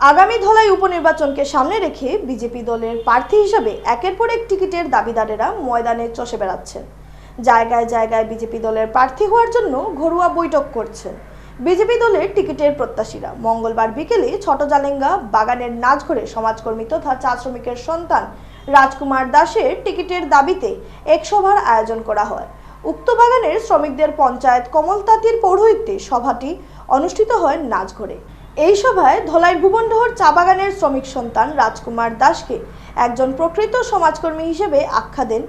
আগামী ধলাই উপনির্বাচনকে সামনে রেখে বিজেপি দলের প্রার্থী হিসাবে একের পর এক টিকিটের দাবিদারেরা ময়দানে চষে বেড়াচ্ছেন। জায়গায় জায়গায় বিজেপি দলের প্রার্থী হওয়ার জন্য ঘরোয়া বৈঠক করছেন। বিজেপি দলের টিকিটের প্রত্যাশীরা মঙ্গলবার বিকেলে ছোটজালেঙ্গা বাগানের নাচঘরে সমাজকর্মী তথা চা শ্রমিকের সন্তান রাজকুমার দাসের টিকিটের দাবিতে এক সভার আয়োজন করা হয়। উক্ত বাগানের শ্রমিকদের পঞ্চায়েত কমলতাতির পৌরোহিত্যে সভাটি অনুষ্ঠিত হয় নাচঘরে। এই সভায় ধলাই ভুবনডহর চা বাগানের শ্রমিক সন্তান রাজকুমার দাসকে একজন প্রকৃত সমাজকর্মী হিসেবে আখ্যা দেন।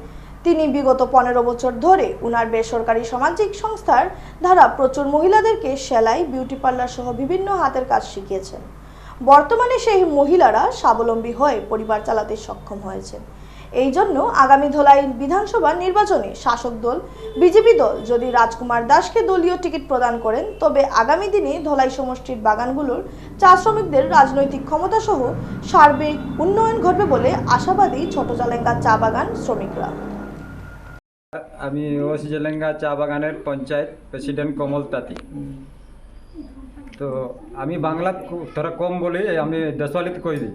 তিনি বিগত পনেরো বছর ধরে উনার বেসরকারি সামাজিক সংস্থার দ্বারা প্রচুর মহিলাদেরকে সেলাই, বিউটি পার্লার সহ বিভিন্ন হাতের কাজ শিখিয়েছেন। বর্তমানে সেই মহিলারা স্বাবলম্বী হয়ে পরিবার চালাতে সক্ষম হয়েছেন। এই জন্য আগামী ধলাই বিধানসভা নির্বাচনে শাসক দল, বিজেপি দল যদি রাজকুমার দাসকে দলীয় টিকিট প্রদান করেন, তবে আগামী দিনে ধলাই সমষ্টির বাগানগুলোর চা শ্রমিকদের রাজনৈতিক ক্ষমতা সহ সার্বিক উন্নয়ন ঘটবে বলে আশাবাদী ছোট জালেঙ্গা চা বাগান শ্রমিকরা। আমি ওসি জেলেঙ্গা চা বাগানের পঞ্চায়েত প্রেসিডেন্ট কমল তাঁতি। তো আমি বাংলা ধরা কম বলি, আমি দেশওয়ালিতে কই দিই?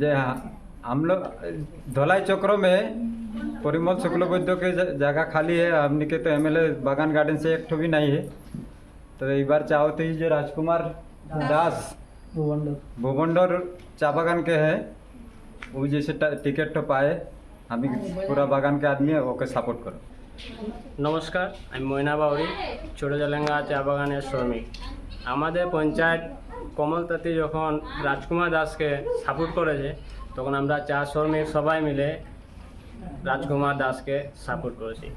যে हम लोग धोलाई चक्रों में परिमल शुक्लबैद्य के ज- जगह खाली है हमने के तो एमएलए बागान गार्डन से एक ठो भी नहीं है तो एक बार चाहते ही जो राजकुमार दास भुवंडर चा बागान के हैं वो जैसे ट- टिकट तो पाए আমি পুরা বাগান কে আদমি ওকে সাপোর্ট করো নমস্কার আমি ময়না বাউরি ছোটো জালেঙ্গা চা বাগানের শ্রমিক আমাদের পঞ্চায়েত কমলতাতি যখন রাজকুমার দাসকে সাপোর্ট করেছে তখন আমরা চা শ্রমিক সবাই মিলে রাজকুমার দাসকে সাপোর্ট করেছি।